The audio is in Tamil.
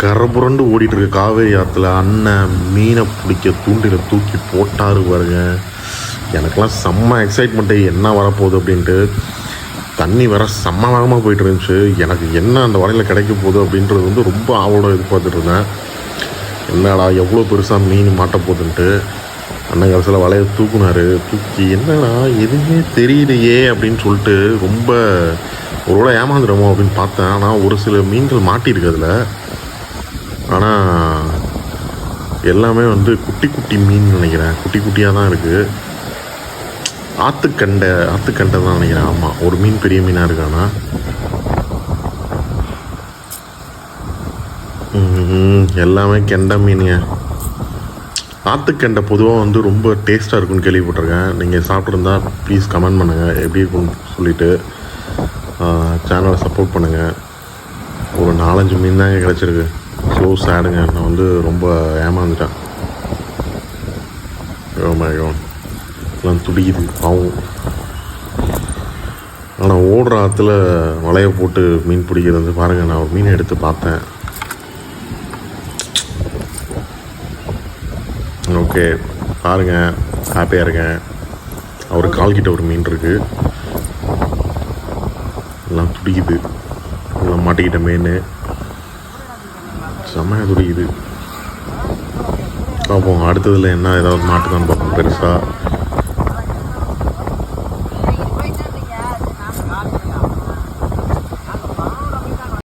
கரபுரண்டு ஓடிட்டு இருக்க காவேரி ஆற்றுல அண்ணன் மீனை பிடிக்க தூண்டில தூக்கி போட்டாரு பாருங்க. எனக்கெல்லாம் செம்ம எக்ஸைட்மெண்ட்டு என்ன வரப்போகுது அப்படின்ட்டு. தண்ணி வர செம்ம வேகமாக போயிட்டு இருந்துச்சு எனக்கு என்ன அந்த வலையில் கிடைக்க போகுது அப்படின்றது வந்து ரொம்ப ஆவோட எதிர்பார்த்துட்டு இருந்தேன் என்னடா எவ்வளோ பெருசாக மீன் மாட்ட போகுதுன்ட்டு. அண்ணன் கடைசியில் வலையை தூக்குனாரு. தூக்கி என்னடா எதுவுமே தெரியலையே அப்படின்னு சொல்லிட்டு ரொம்ப ஒருவேளை ஏமாந்துடுமோ அப்படின்னு பார்த்தேன். ஆனால் ஒரு சில மீன்கள் மாட்டியிருக்கு அதில். ஆனால் எல்லாமே வந்து குட்டி குட்டி மீன் நினைக்கிறேன். குட்டி குட்டியாக தான் இருக்குது ஆற்றுக்கண்டை ஆற்றுக்கண்டை தான் நினைக்கிறேன். ஆமாம் ஒரு மீன் பெரிய மீனாக இருக்கானா? எல்லாமே கெண்டை மீனுங்க. ஆற்றுக்கெண்டை பொதுவாக வந்து ரொம்ப டேஸ்ட்டாக இருக்குன்னு கேள்விப்பட்டிருக்கேன். நீங்கள் சாப்பிட்ருந்தா ப்ளீஸ் கமெண்ட் பண்ணுங்கள் எப்படி இருக்குன்னு சொல்லிவிட்டு சேனலை சப்போர்ட் பண்ணுங்கள் ஒரு நாலஞ்சு மீன் தாங்க கிடச்சிருக்கு. ஸோ சேடுங்க நான் வந்து ரொம்ப ஏமாந்துட்டேன். Oh யோமாயோன் எல்லாம் துடிக்குது பாவம். ஆனால் ஓடுற ஆற்றுல வலையை போட்டு மீன் பிடிக்கிறது வந்து பாருங்கள் நான் ஒரு மீனை எடுத்து பார்த்தேன். ஓகே பாருங்கள் ஹாப்பியாக இருக்கேன். அவர் கால்கிட்ட ஒரு மீன் இருக்கு. எல்லாம் துடிக்குது. எல்லாம் மாட்டிக்கிட்ட மீன். செம்மையாக குடிக்குது. பார்ப்போம் அடுத்ததில் என்ன ஏதாவது மாட்டுதான்னு பார்ப்போம் பெருசாக